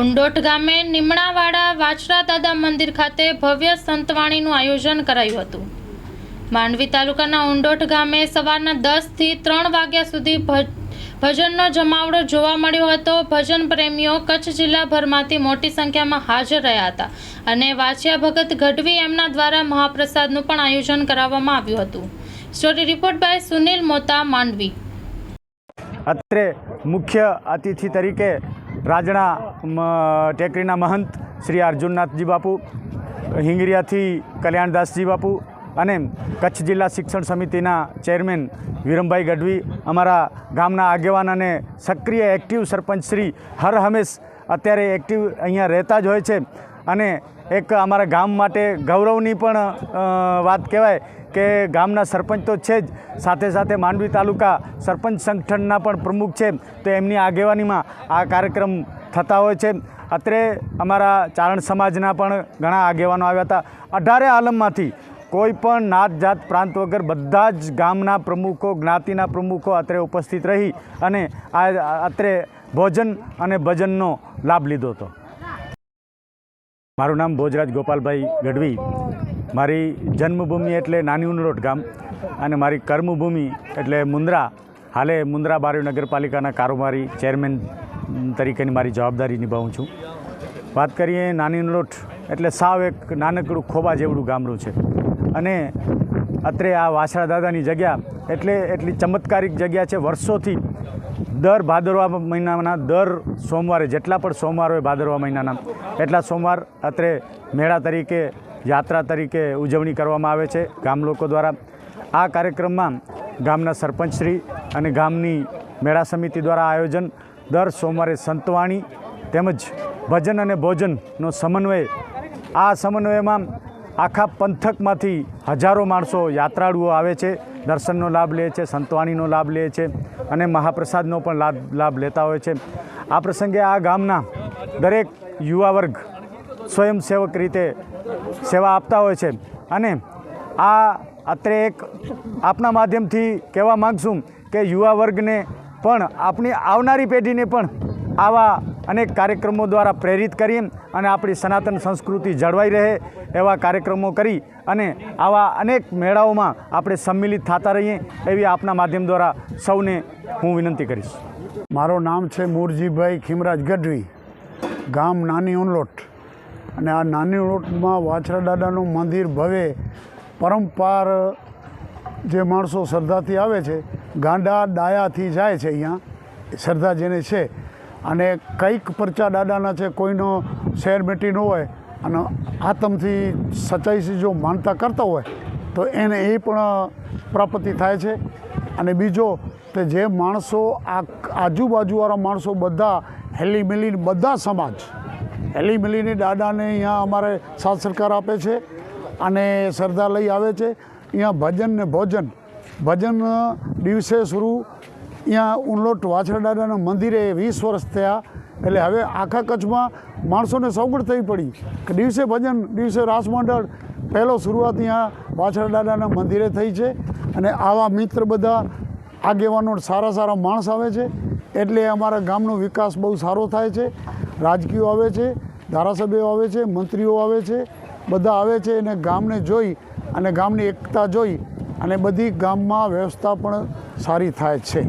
ઉંડોટ ગામે નિમણાવાડા વાછરા દાદા મંદિર ખાતે ભવ્ય સંતવાણીનું આયોજન કરાયું હતું. માંડવી તાલુકાના ઉંડોટ ગામે સવારના દસથી ત્રણ વાગ્યા સુધી ભજનનો જમાવડો જોવા મળ્યો હતો. ભજન પ્રેમીઓ કચ્છ જિલ્લાભરમાંથી મોટી સંખ્યામાં હાજર રહ્યા હતા અને વાછિયા ભગત ગઢવી એમના દ્વારા મહાપ્રસાદનું પણ આયોજન કરાવવામાં આવ્યું હતું. Story report by Sunil Mota, Mandvi. અત્રે મુખ્ય અતિથિ તરીકે રાજણા ટેકરીના મહંત શ્રી અર્જુનનાથજી બાપુ, હિંગરિયાથી કલ્યાણદાસજી બાપુ અને કચ્છ જિલ્લા શિક્ષણ સમિતિના ચેરમેન વિરમભાઈ ગઢવી, અમારા ગામના આગેવાન અને સક્રિય એક્ટિવ સરપંચ શ્રી હર હંમેશ અત્યારે એક્ટિવ અહીંયા રહેતા જ હોય છે. અને એક અમારા ગામ માટે ગૌરવની પણ વાત કહેવાય કે ગામના સરપંચ તો છે જ. સાથે સાથે માંડવી તાલુકા સરપંચ સંગઠનના પણ પ્રમુખ છે. તો એમની આગેવાનીમાં આ કાર્યક્રમ થતા હોય છે. અત્રે અમારા ચારણ સમાજના પણ ઘણા આગેવાનો આવ્યા હતા. અઢારે આલમમાંથી કોઈ પણ નાત જાત પ્રાંત વગર બધા જ ગામના પ્રમુખો, જ્ઞાતિના પ્રમુખો અત્રે ઉપસ્થિત રહી અને આ, અત્રે ભોજન અને ભજનનો લાભ લીધો હતો. મારું નામ ભોજરાજ ગોપાલભાઈ ગઢવી. મારી જન્મભૂમિ એટલે નાની ઉનરોટ ગામ અને મારી કર્મભૂમિ એટલે મુન્દ્રા. હાલે મુન્દ્રા બારવી નગરપાલિકાના કારોબારી ચેરમેન તરીકેની મારી જવાબદારી નિભાવું છું. વાત કરીએ નાની ઉનરોટ એટલે સાવ એક નાનકડું ખોબા જેવડું ગામડું છે. અને અત્રે આ વાછડા દાદાની જગ્યા એટલે એટલી ચમત્કારિક જગ્યા છે. વર્ષોથી દર ભાદરવા મહિનાના દર સોમવારે, જેટલા પણ સોમવાર હોય ભાદરવા મહિનાના, એટલા સોમવાર અત્રે મેળા તરીકે, યાત્રા તરીકે ઉજવણી કરવામાં આવે છે ગામ લોકો દ્વારા. આ કાર્યક્રમમાં ગામના સરપંચશ્રી અને ગામની મેળા સમિતિ દ્વારા આયોજન દર સોમવારે સંતવાણી તેમજ ભજન અને ભોજનનો સમન્વય. આ સમન્વયમાં આખા પંથકમાંથી હજારો માણસો યાત્રાળુઓ આવે છે. દર્શનનો લાભ લે છે, સંતવાણીનો લાભ લે છે અને મહાપ્રસાદનો પણ લાભ લાભ લેતા હોય છે. આ પ્રસંગે આ ગામના દરેક યુવા વર્ગ સ્વયંસેવક રીતે સેવા આપતા હોય છે. અને આ અત્રે એક આપના માધ્યમથી કહેવા માગશું કે યુવા વર્ગને પણ આપણી આવનારી પેઢીને પણ આવા અનેક કાર્યક્રમો દ્વારા પ્રેરિત કરી અને આપણી સનાતન સંસ્કૃતિ જળવાઈ રહે એવા કાર્યક્રમો કરી અને આવા અનેક મેળાઓમાં આપણે સંમિલિત થતા રહીએ એવી આપના માધ્યમ દ્વારા સૌને હું વિનંતી કરીશ. મારું નામ છે મૂરજીભાઈ ખીમરાજ ગઢવી, ગામ નાની ઉનલોટ. અને આ નાની ઉનલોટમાં વાછરા દાદાનું મંદિર ભવે, પરંપાર જે માણસો શ્રદ્ધાથી આવે છે, ગાંડા ડાયાથી જાય છે અહીંયા શ્રદ્ધા જેને છે અને કંઈક પરચા દાદાના છે, કોઈનો શેર મેટી ન હોય અને આતમથી સચ્ચાઈથી જો માનતા કરતા હોય, તો એને એ પણ પ્રાપ્તિ થાય છે. અને બીજો કે જે માણસો આ આજુબાજુવાળા માણસો બધા હેલી મિલીને બધા સમાજ, હેલી મિલીને દાદાને અહીંયા અમારે સાથ સરકાર આપે છે અને શ્રદ્ધા લઈ આવે છે. અહીંયા ભજન ને ભોજન, ભજન દિવસે શરૂ અહીંયા ઉનલોટ વાછરડાના મંદિરે વીસ વર્ષ થયા. એટલે હવે આખા કચ્છમાં માણસોને સવગડ થઈ પડી કે દિવસે ભજન, દિવસે રાસમંડળ પહેલો શરૂઆત અહીંયા વાછરડાના મંદિરે થઈ છે. અને આવા મિત્ર બધા આગેવાનો સારા સારા માણસ આવે છે. એટલે અમારા ગામનો વિકાસ બહુ સારો થાય છે. રાજકીયો આવે છે, ધારાસભ્યો આવે છે, મંત્રીઓ આવે છે, બધા આવે છે અને ગામને જોઈ અને ગામની એકતા જોઈ અને બધી ગામમાં વ્યવસ્થા પણ સારી થાય છે.